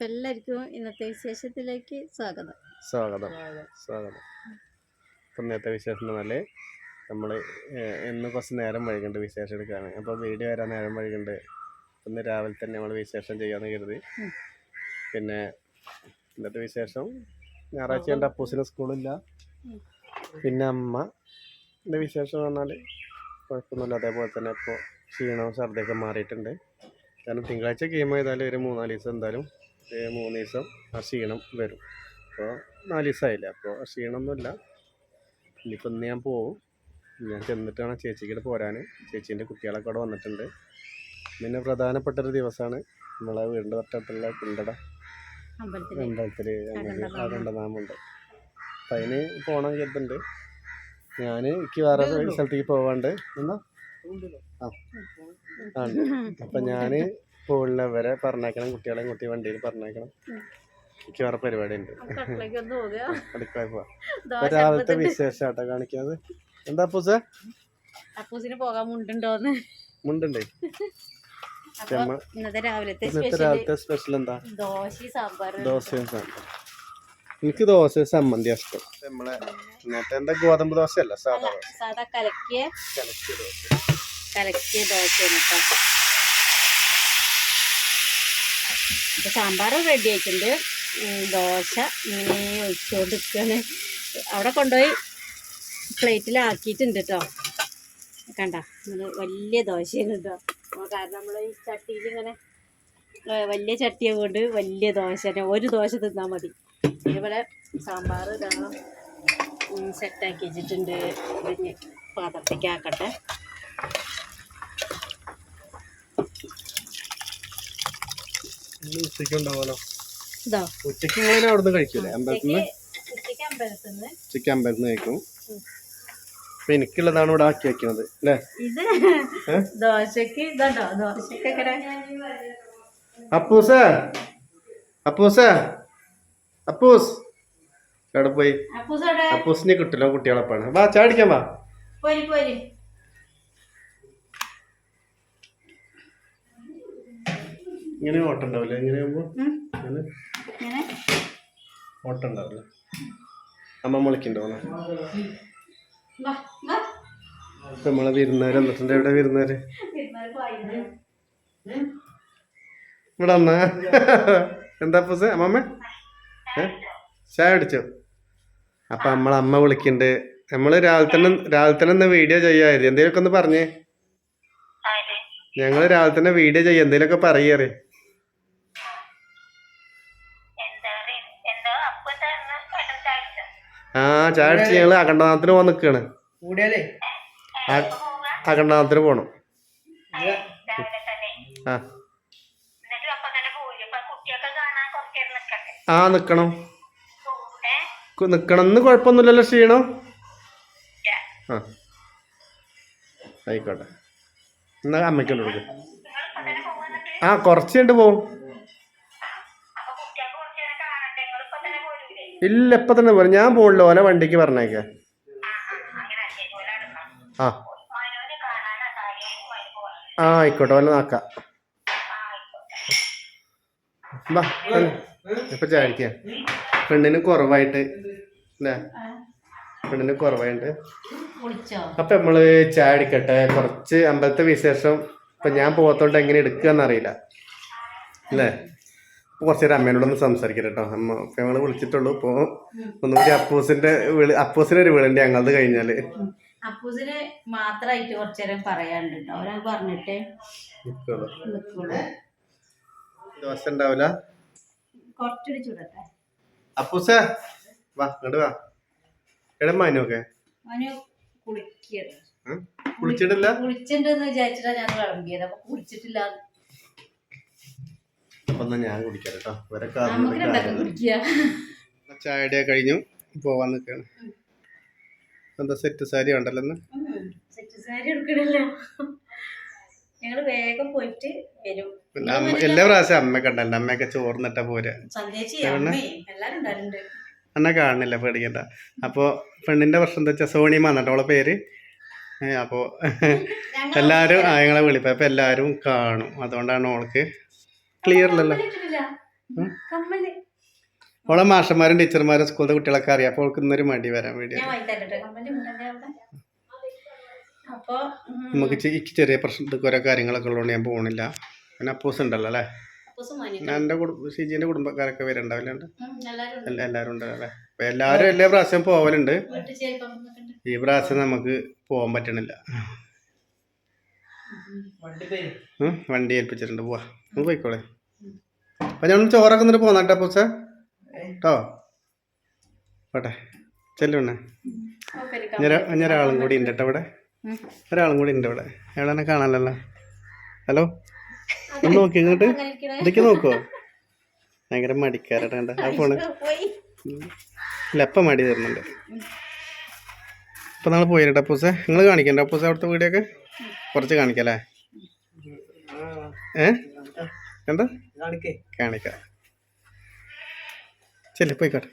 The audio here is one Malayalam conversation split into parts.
അപ്പം എല്ലാവർക്കും ഇന്നത്തെ വിശേഷത്തിലേക്ക് സ്വാഗതം. സ്വാഗതം. സ്വാഗതം. ഇപ്പം ഇന്നത്തെ വിശേഷം എന്ന് പറഞ്ഞാൽ നമ്മൾ ഇന്ന് കുറച്ച് നേരം വൈകുന്നുണ്ട് വിശേഷം എടുക്കാണ് അപ്പോൾ വീഡിയോ വരാൻ നേരം വൈകുന്നുണ്ട് ഇന്ന് രാവിലെ തന്നെ നമ്മൾ വിശേഷം ചെയ്യാന്ന് കരുതി. പിന്നെ ഇന്നത്തെ വിശേഷം ഞായറാഴ്ച എന്റെ അപ്പൂസിന് സ്കൂളില്ല പിന്നെ അമ്മ. എന്റെ വിശേഷം എന്ന് പറഞ്ഞാൽ കുഴപ്പമൊന്നുമില്ല. അതേപോലെ തന്നെ ഇപ്പോൾ ക്ഷീണവും ഛർദിയൊക്കെ മാറിയിട്ടുണ്ട്. കാരണം തിങ്കളാഴ്ച ഗെയിം ചെയ്താലും ഒരു മൂന്നാൽ ദിവസം എന്തായാലും മൂന്ന് ദിവസം ആ ക്ഷീണം വരും. അപ്പോൾ നാല് ദിവസമായില്ല? അപ്പോൾ ക്ഷീണമൊന്നുമില്ല ഇനിയിപ്പോൾ ഇന്ന് ഞാൻ പോവും. ഞാൻ ചെന്നിട്ടാണ് ചേച്ചിക്കിടെ പോരാൻ ചേച്ചീന്റെ കുട്ടികളൊക്കെ അവിടെ വന്നിട്ടുണ്ട്. പിന്നെ പ്രധാനപ്പെട്ട ഒരു ദിവസമാണ് നമ്മളെ വീടിന്റെ തൊട്ടടുത്തുള്ള കുണ്ടട. അമ്പലത്തിൽ അമ്പലത്തിൽ അകണ്ടനാമം. അകണ്ടനാമുണ്ട് അപ്പം അതിന് പോകണം കരുതുന്നുണ്ട്. ഞാൻ എനിക്ക് വേറെ സ്ഥലത്തേക്ക് പോവാണ്ട്. എന്നാ? ആ. അപ്പം ഞാൻ പോകുന്നവരെ പറഞ്ഞേക്കണം കുട്ടികളെയും കുട്ടി വണ്ടിയിൽ പറഞ്ഞേക്കണം എനിക്ക് വേറെ പരിപാടി ഉണ്ട് അടുക്കള പോവാം. ദോശ രാവിലത്തെ വിശേഷം ആട്ടോ കാണിക്കുന്നത് എന്താ അപ്പൂസ്? അപ്പൂസിന് പോകാൻ മുണ്ടുണ്ടോന്ന്. മുണ്ടുണ്ടേ? ഇന്നത്തെ രാവിലത്തെ സ്പെഷ്യൽ എന്താ? ദോശയും സാമ്പാർ എനിക്ക് ദോശ സമ്മന്തി ഇഷ്ടം. നമ്മളെ ഇന്നത്തെ എന്താ? ഗോതമ്പ് ദോശയല്ല സാധാ അല്ല സാധാ സാധാ കലക്കിയ കലക്കിയ ദോശ. കലക്കിയ ദോശയാണ് ഇപ്പൊ സാമ്പാർ റെഡി ആയിട്ടുണ്ട്. ദോശ ഇങ്ങനെ നിൽക്കുകയാണ് അവിടെ കൊണ്ടുപോയി പ്ലേറ്റിലാക്കിയിട്ടുണ്ട് കേട്ടോ കണ്ട വലിയ ദോശയാണ് കേട്ടോ കാരണം നമ്മൾ ഈ ചട്ടിയിൽ ഇങ്ങനെ വലിയ ചട്ടിയെ കൊണ്ട് വലിയ ദോശ തന്നെ ഒരു ദോശ തിന്നാൽ മതി. ഇതുപോലെ സാമ്പാർ ഇതാണ് സെറ്റാക്കി വെച്ചിട്ടുണ്ട്. പാത്രത്തേക്ക് ആക്കട്ടെ ഉച്ചയ്ക്ക് ഇങ്ങനെ അവിടുന്ന് കഴിക്കൂലേ? അമ്പലത്തിൽ നിന്ന്? ഉച്ചയ്ക്ക് അമ്പലത്തിൽ നിന്ന് കഴിക്കും. അപ്പൊ എനിക്കുള്ളതാണ് ഇവിടെ ആക്കി വെക്കുന്നത് അല്ലേ? ദോശക്ക് അപ്പൂസ? അപ്പൂസ? അപ്പൂസ്? എവിടെ പോയി? അപ്പൂസിനെ കിട്ടില്ല കുട്ടികളെപ്പാണ് വാ ചാടിക്കാൻ വാ. പോരി പോരി. ഇങ്ങനെ ഓട്ടം ഉണ്ടാവില്ല ഇങ്ങനെ ആകുമ്പോ ഉം. ഇങ്ങനെ ഇങ്ങനെ. ഓട്ടം ഉണ്ടാവില്ല അമ്മ മുളിക്കുണ്ടാവുന്ന വാ, വാ. ഇപ്പൊ നമ്മളെ വിരുന്നാര് എന്നിട്ടുണ്ട് എവിടെ വിരുന്നാര്. ഇവിടെ വന്നാ? എന്താ പൂസ അമ്മമ്മ? ചായ അടിച്ചോ അപ്പൊ നമ്മളെ അമ്മ വിളിക്കുന്നുണ്ട് നമ്മൾ രാവിലെ തന്നെ രാവിലെ തന്നെ ഒന്ന് വീഡിയോ ചെയ്യായിരുന്നു എന്തേലൊക്കെ ഒന്ന് പറഞ്ഞേ. ഞങ്ങൾ രാവിലെ തന്നെ വീഡിയോ ചെയ്യാം എന്തേലൊക്കെ പറയറേ ആ ചായ അടിച്ച് ഞങ്ങൾ അഖണ്ഡനാഥത്തിന് പോകാൻ നിക്കാണ്. കൂടിയാലേ? അഖണ്ഡനാഥത്തിന് പോണം. ആ. ആ നിക്കണം. കു- നിക്കണമെന്ന് കുഴപ്പമൊന്നുമില്ലല്ലോ ക്ഷീണോ? ആ. ആയിക്കോട്ടെ. എന്നാ അമ്മയ്ക്കൊണ്ട് കൊടുക്കും. ആ കുറച്ച് കണ്ട് പോവും. ഇല്ല ഇപ്പൊ തന്നെ പോരും ഞാൻ പോണില്ല ഓനെ വണ്ടിക്ക് പറഞ്ഞേക്ക. ആ. ആ ആയിക്കോട്ടെ ഓല നോക്കാം. തന്നെ. ഇപ്പൊ ചാടിക്കാം. പെണ്ണിന് കുറവായിട്ട് അല്ലേ പെണ്ണിന് കുറവായിട്ട്. അപ്പൊ നമ്മൾ ചാടിക്കട്ടെ. കുറച്ച് അമ്പലത്തെ വിശേഷം ഇപ്പൊ ഞാൻ പോകത്തോണ്ട് എങ്ങനെ എടുക്കുക എന്നറിയില്ല അല്ലേ അപ്പൊ കുറച്ച് നേരം അമ്മേനോടൊന്ന് സംസാരിക്കാം കേട്ടോ അമ്മ ഞങ്ങൾ വിളിച്ചിട്ടുള്ളൂ. ഇപ്പൊ ഒന്നുകൂടി അപ്പൂസിന്റെ വിളി അപ്പൂസിന്റെ ഒരു വിളിണ്ട് ഞങ്ങളത് കഴിഞ്ഞാൽ. അപ്പൂസിന് മാത്രമായിട്ട് കുറച്ചു നേരം പറയാനുണ്ട് കേട്ടോ പറഞ്ഞിട്ട് ദോശ ഉണ്ടാവില്ല ചൂടട്ടെ. അപ്പൂസ വാ ഇങ്ങോട്ട് വാ. എടാ മാനൊക്കെ മനു കുളിക്കുകയാണ് കുളിച്ചിട്ടില്ല? കുളിച്ചിട്ടുണ്ടെന്ന് വിചാരിച്ചിട്ടാ ഞാൻ വിളമ്പിയത്. അപ്പൊ കുളിച്ചിട്ടില്ല അപ്പൊ ഞാൻ കുടിക്കാം കേട്ടോ. കഴിഞ്ഞു. പോവാൻ നിൽക്കാണ് എന്താ സെറ്റ് സാരി ഉണ്ടല്ലോ സെറ്റ് സാരി എടുക്കണല്ലോ. ഞങ്ങൾ വേഗം പോയിട്ട് വരും. പിന്നെ അമ്മ എല്ലാ പ്രാവശ്യം അമ്മയൊക്കെ ഉണ്ടല്ലോ. അമ്മയൊക്കെ ചോർന്നിട്ട പോരാ. എന്നെ കാണുന്നില്ല പേടിക്കണ്ട. അപ്പോൾ പെണ്ണിന്റെ പ്രശ്നം എന്താ വെച്ചാൽ സോണിയും വന്നിട്ട് അവളെ പേര്? അപ്പോ എല്ലാരും ആയങ്ങളെ ഞങ്ങളെ വിളിപ്പോ. എല്ലാരും കാണും. അതുകൊണ്ടാണ് ഓൾക്ക് ക്ലിയർ അല്ലല്ലോ. ഓളെ മാഷന്മാരും ടീച്ചർമാരും സ്കൂളിലെ കുട്ടികളൊക്കെ അറിയാം. അപ്പോൾ അവൾക്ക് ഇന്നൊരു മടി വരാൻ വേണ്ടി നമുക്ക് എനിക്ക് ചെറിയ പ്രശ്നത്തിൽ ഓരോ കാര്യങ്ങളൊക്കെ ഉള്ളതുകൊണ്ട് ഞാൻ പോകണില്ല പിന്നെ അപ്പൂസ് ഉണ്ടല്ലോ അല്ലേ? എന്റെ കുടുംബ ഷിജീന്റെ കുടുംബക്കാരൊക്കെ വരുന്നുണ്ടാവില്ല ഉം, എല്ലാരും ഉണ്ട്. എല്ലാ എല്ലാവരും ഉണ്ടല്ലോ അല്ലേ? അപ്പം എല്ലാവരും എല്ലാ പ്രാവശ്യം പോവലുണ്ട്. ഈ പ്രാവശ്യം നമുക്ക് പോകാൻ പറ്റണില്ല. വണ്ടി ഏൽപ്പിച്ചിട്ടുണ്ട്. പോവാ. നമുക്ക് പോയിക്കോളെ. അപ്പം ഞാൻ ചോറൊക്കെ എന്നിട്ട് കേട്ടോ പൂച്ച. കേട്ടോ? പോട്ടെ. ചെല്ലുണ്ണേ ഒരാളും കൂടി ഉണ്ട് കേട്ടോ ഇവിടെ. ഒരാളും കൂടി ഉണ്ട് ഇവിടെ. അയാളെന്നെ കാണാനല്ലോ ഹലോ? ഒന്ന് നോക്കി ഇങ്ങോട്ട്. ഇതൊക്കെ നോക്കുവോ? ഭയങ്കര മടിക്കാരട്ടാ ആ ഫോണ്. ഇല്ല എപ്പം മടി തരുന്നുണ്ട് ഇപ്പം നാളെ പോയിരട്ടെ അപ്പൂസ നിങ്ങൾ കാണിക്കണ്ട അപ്പൂസ അവിടുത്തെ വീഡിയോ കുറച്ച് കാണിക്കല്ലേ? ഏ? എന്താ? കാണിക്കാം. ചെല്ലി പോയിക്കോട്ടെ.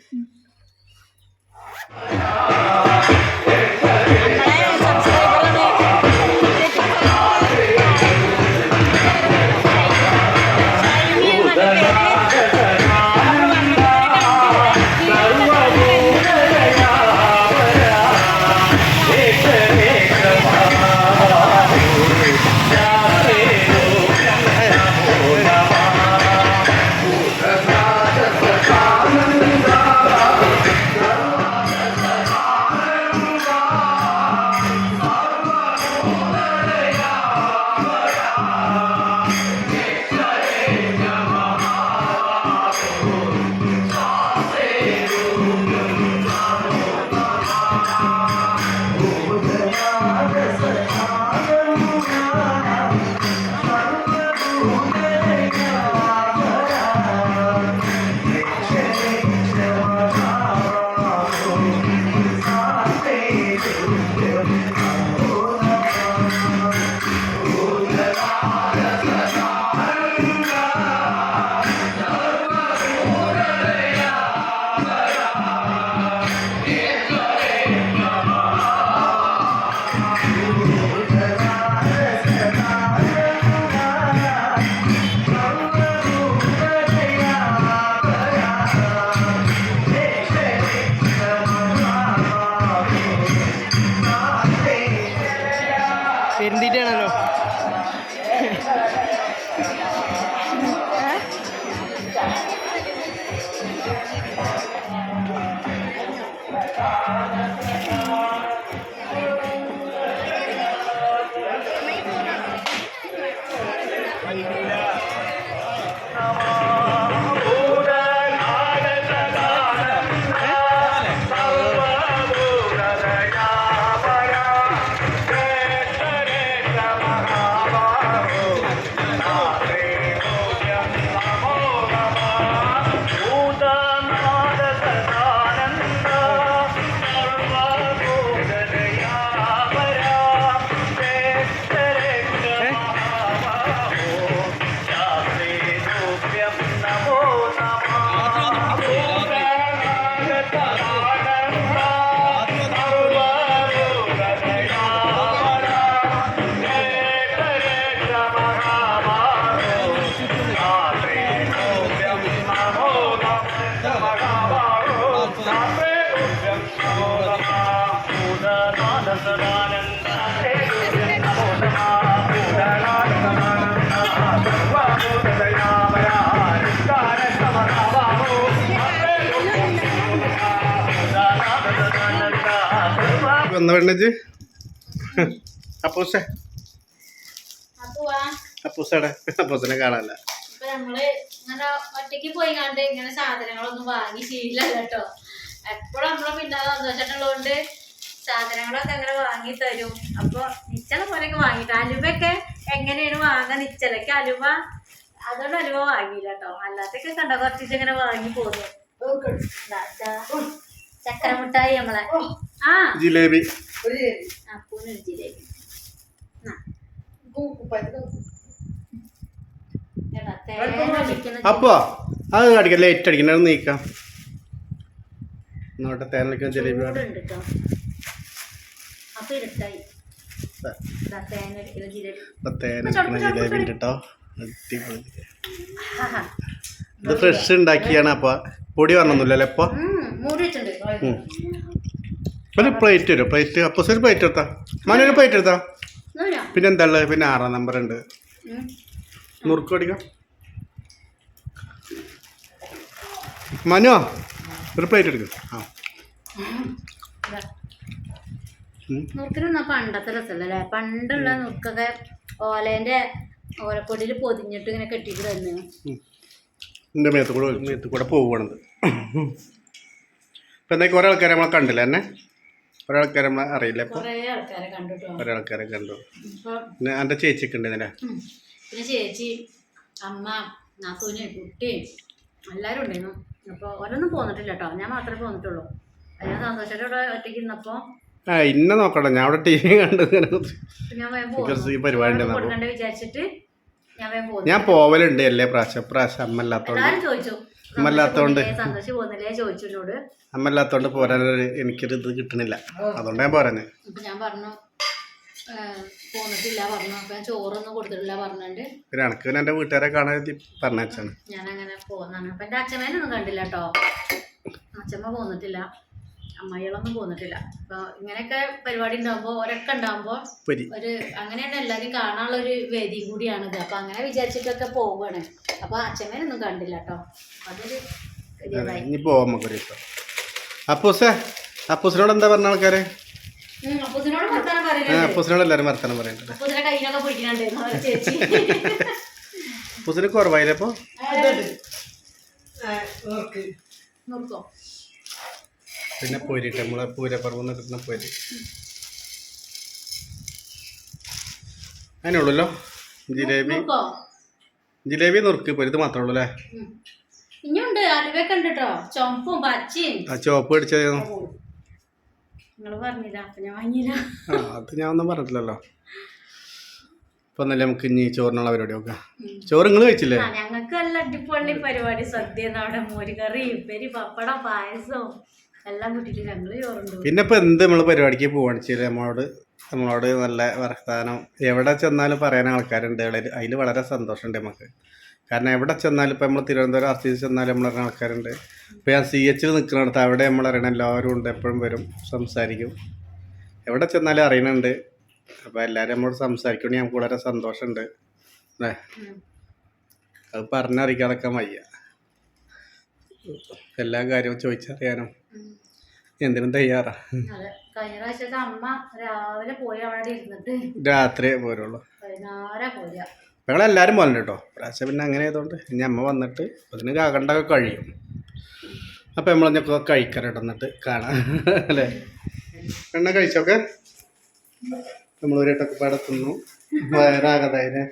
വന്ന പറഞ്ഞത് അപ്പൂസ. അപ്പൂസടെ അപ്പൂസനെ കാണാനല്ല. ചക്കരമുട്ടായി നമ്മൾ ഇങ്ങനെ ഒറ്റയ്ക്ക് പോയി കണ്ട് ഇങ്ങനെ സാധനങ്ങളൊന്നും വാങ്ങി ശീലല്ല കേട്ടോ. എപ്പോഴും നമ്മളെ പിന്നാലെ സന്തോഷമുള്ളതുകൊണ്ട് സാധനങ്ങളൊക്കെ അങ്ങനെ വാങ്ങി തരും. അപ്പൊ നിച്ചല പോലെയൊക്കെ വാങ്ങിട്ട് അലുവയൊക്കെ എങ്ങനെയാണ് വാങ്ങാൻ നിച്ചലക്ക് അലുവ. അതുകൊണ്ട് അലുവ വാങ്ങിയില്ല കേട്ടോ. അല്ലാത്തൊക്കെ കണ്ട കുറച്ചിട്ട് ഇങ്ങനെ വാങ്ങി പോന്നു. ദാ, ദാ. ചക്കര നമ്മളെ. ജിലേബി. അപ്പോ അത് അടിക്കാം ലേറ്റ് അടിക്കണ്ട. അത് നീക്കാം. നോട്ടെ തേനടിക്കാൻ ജിലേബി ജിലേബി. കേട്ടോ. അടിപൊളി. ഇത് ഫ്രഷ് ഉണ്ടാക്കിയാണ് അപ്പൊ. പൊടി വന്നൊന്നുമില്ലല്ലോ ഇപ്പൊ? ഒരു പ്ലേറ്റ് വരും പ്ലേറ്റ് അപ്പോസ് ഒരു പ്ലേറ്റ് എടുത്താ. മനൊരു പ്ലേറ്റ് എടുത്താ. പിന്നെ എന്താ ഉള്ളത് പിന്നെ ആറാം നമ്പർ ഉണ്ട്. നുറുക്ക് അടിക്കാം മനു ഒരു പ്ലേറ്റ് എടുക്കും. ആ. നുറുക്കിനൊന്നും പണ്ടത്തെ രസമല്ലേ പണ്ടുള്ള നുറുക്കൊക്കെ ഓലേന്റെ ഓലപ്പൊടിയിൽ പൊതിഞ്ഞിട്ട് ഇങ്ങനെ കെട്ടിയിട്ട് തന്നെ എന്റെ മേത്ത് കൂടെ മേത്ത് കൂടെ പോവുകയാണത് ഇപ്പം എന്തൊക്കെ കുറേ ആൾക്കാരെ നമ്മളെ കണ്ടില്ല എന്നെ? കുറേ ആൾക്കാരെ നമ്മളെ അറിയില്ല ഇപ്പോൾ കൊറേ ആൾക്കാരെ കണ്ടിട്ടോ കുറേ കണ്ടു. ഇപ്പൊ പിന്നെ എന്റെ ചേച്ചിക്ക് ഉണ്ട് ഇതിനെ ഉം. പിന്നെ ചേച്ചി അമ്മ നാത്തൂന് കുട്ടി എല്ലാവരും ഉണ്ടായിരുന്നു. അപ്പോൾ ഓരോന്നും പോന്നിട്ടില്ല കേട്ടോ. ഞാൻ മാത്രമേ പോന്നിട്ടുള്ളൂ. അത് ഞാൻ സന്തോഷത്തോടെ ഒറ്റയ്ക്ക് ഇരുന്നപ്പോ ആ ഇന്നെ നോക്കണ്ട. ഞാൻ അവിടെ ടിവി വി കണ്ട് ഇങ്ങനെ കുത്തി. ഞാൻ വേഗം കുറച്ച് ഈ പരിപാടി അവരോട് ഉണ്ടാവും. കൊടുക്കണ്ട വിചാരിച്ചിട്ട് ഞാൻ വേഗം പോകുന്നു ഞാൻ പോവലുണ്ട് അല്ലേ പ്രാവശ്യം. പ്രാവശ്യം അമ്മല്ലാത്തോളം ഇല്ലാത്തോണ്ട്. എല്ലാവരും ചോദിച്ചു. അമ്മ ഇല്ലാത്തോണ്ട്. സന്തോഷം പോകുന്നില്ലേ ചോദിച്ചു എന്നോട് പോരാൻ എനിക്കൊരു ഇത് കിട്ടണില്ല. അതുകൊണ്ട് ഞാൻ പോരാന് ഞാൻ പറഞ്ഞു "ഏ, പോന്നിട്ടില്ല പറഞ്ഞു. അപ്പൊ ഞാൻ ചോറൊന്നും കൊടുത്തിട്ടില്ല പറഞ്ഞിട്ട്. പിന്നെ എനക്ക് എന്റെ വീട്ടുകാരെ കാണാൻ പറഞ്ഞാണ് ഞാൻ അങ്ങനെ പോകുന്നതാണ് അപ്പൊ എന്റെ അച്ഛമ്മേനൊന്നും കണ്ടില്ല കേട്ടോ. അച്ഛമ്മ പോന്നിട്ടില്ല. അമ്മായികളൊന്നും പോന്നിട്ടില്ല. അപ്പൊ ഇങ്ങനെയൊക്കെ പരിപാടി ഉണ്ടാകുമ്പോ ഒരൊക്കെ ഉണ്ടാകുമ്പോ ഒരു അങ്ങനെയാണ് എല്ലാരും കാണാനുള്ള ഒരു വേദി കൂടിയാണിത് അപ്പൊ അങ്ങനെ വിചാരിച്ചിട്ടൊക്കെ പോവാണ്. അപ്പൊ അച്ഛമ്മേനൊന്നും കണ്ടില്ല കേട്ടോ അതൊരു അപ്പൂസേ അപ്പൂസിനോട് എന്താ പറഞ്ഞ ആൾക്കാര്? അപ്പൂസിനോട് എല്ലാരും ആ പറയുന്നുണ്ട് എല്ലാവരും വർത്തമാനം പറയുന്നുണ്ട് അപ്പൂസിനെ കയ്യിലൊക്കെ പിടിക്കണുണ്ടായിരുന്നു അവരെ ചേച്ചി. അപ്പൂസിന് കുറവായില്ലേ അപ്പൊ? നോക്കോ. പിന്നെ പൊരിട്ട് നമ്മളെ പൂരപ്പറമ്പ് കിട്ടുന്ന പൊരി. അതിനുള്ളല്ലോ ജിലേബി. ജിലേബി നുറുക്ക് പൊരിത് മാത്രമേ ഉള്ളൂ അല്ലേ ഉം. ഇനിയുണ്ട് അലുവയൊക്കെ ഉണ്ട് കേട്ടോ ചുമപ്പും പച്ചയും. ആ ചോപ്പ് വാങ്ങിയില്ല. അത് ഞാൻ ഒന്നും പറഞ്ഞിട്ടില്ലല്ലോ. ഇപ്പൊ എന്നല്ലേ നമുക്ക് ഇനി ചോറിനുള്ള പരിപാടി നോക്കാം. ചോറ് നിങ്ങൾ കഴിച്ചില്ലേ? ഞങ്ങൾക്ക് നല്ല അടിപൊളി പരിപാടി. സദ്യ അവിടെ മോരുകറി ഉപ്പേരി പപ്പടം പായസവും എല്ലാം ചോറുണ്ട് പിന്നെ ഇപ്പൊ എന്ത് നമ്മൾ പരിപാടിക്ക് പോവാണ് വെച്ചാൽ നമ്മളോട് നമ്മളോട് നല്ല വർത്താനം. എവിടെ ചെന്നാലും പറയാൻ ആൾക്കാരുണ്ട്. അതിൽ വളരെ സന്തോഷമുണ്ട് നമുക്ക്. കാരണം എവിടെ ചെന്നാലും ഇപ്പം നമ്മൾ തിരുവനന്തപുരം ആർ സി സി ചെന്നാലും നമ്മൾ അറിയുന്ന ആൾക്കാരുണ്ട്. ഇപ്പം ഞാൻ സി എച്ചിൽ നിൽക്കുന്നിടത്ത് അവിടെ നമ്മൾ അറിയണം എല്ലാവരും ഉണ്ട്. എപ്പോഴും വരും സംസാരിക്കും. എവിടെ ചെന്നാലും അറിയണുണ്ട്. അപ്പോൾ എല്ലാവരും നമ്മളോട് സംസാരിക്കണമെങ്കിൽ നമുക്ക് വളരെ സന്തോഷമുണ്ട്. അല്ലേ. അത് പറഞ്ഞറിയിക്കാതൊക്കെ വയ്യ. എല്ലാ കാര്യവും ചോദിച്ചറിയാനും? എന്തിനും തയ്യാറാ? രാത്രി കഴിഞ്ഞ പ്രാവശ്യത്തെ അമ്മ രാവിലെ പോയി അവിടെ ഇരുന്നിട്ട്. രാത്രിയേ പോരുള്ളൂ. പോയ ഞങ്ങളെല്ലാവരും കേട്ടോ. പ്രാവശ്യം പിന്നെ അങ്ങനെ ആയതുകൊണ്ട് ഇനി അമ്മ വന്നിട്ട് അതിന് കാകണ്ടൊക്കെ കഴിയും. അപ്പം നമ്മളൊക്കെ കഴിക്കാനായിട്ട് വന്നിട്ട് കാണാം. അല്ലേ? എണ്ണ കഴിച്ചൊക്കെ? നമ്മൾ ഒരു ഇട്ടൊക്കെ പടത്തുന്നു തിന്നു വയറാകതായില്ലേ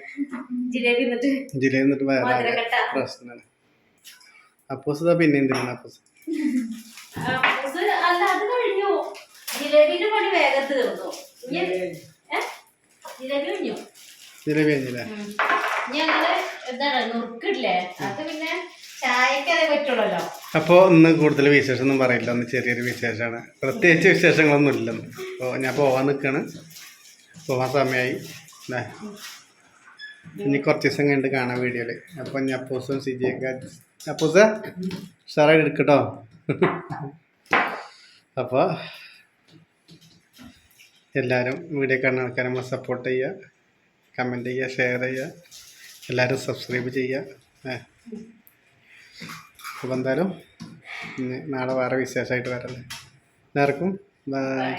ജിലേബി എന്നിട്ട് എന്നിട്ട് വയറാക പ്രശ്നമാണ്. അപ്പോസ് പിന്നെ എന്തിനാണ് അപ്പോസ്? അല്ല അത് കഴിഞ്ഞു. ജിലേബിന്റെ പണി വേഗം തീർന്നു. ഇനി ഏ? ജിലേബി കഴിഞ്ഞു? ജിലേബി കഴിഞ്ഞില്ലേ? ഉം. ഇനി ഞങ്ങൾ എന്താണ് നുറുക്കില്ലേ അത് പിന്നെ ചായക്ക് അതേ പറ്റുള്ളല്ലോ. അപ്പോൾ ഇന്ന് കൂടുതൽ വിശേഷമൊന്നും പറയില്ല. ഒന്ന് ചെറിയൊരു വിശേഷമാണ്. പ്രത്യേകിച്ച് വിശേഷങ്ങളൊന്നും ഇല്ലെന്ന് അപ്പോൾ ഞാൻ പോവാൻ നിൽക്കാണ് പോവാൻ സമയമായി. ഇനി കുറച്ച് ദിവസം കണ്ട് കാണാം വീഡിയോയിൽ അപ്പോൾ ഞാൻ അപ്പോസും സിജിയൊക്കെ അപ്പൂസ ഉഷാറായിട്ട് എടുക്കട്ടോ. അപ്പോൾ എല്ലാവരും വീഡിയോ കാണുന്ന ആൾക്കാരെ നമ്മൾ സപ്പോർട്ട് ചെയ്യുക കമന്റ് ചെയ്യുക ഷെയർ ചെയ്യുക എല്ലാവരും സബ്സ്ക്രൈബ് ചെയ്യുക ഏ. അപ്പോൾ എന്തായാലും നാളെ വേറെ വിശേഷമായിട്ട് വരല്ലേ എല്ലാവർക്കും ബൈ.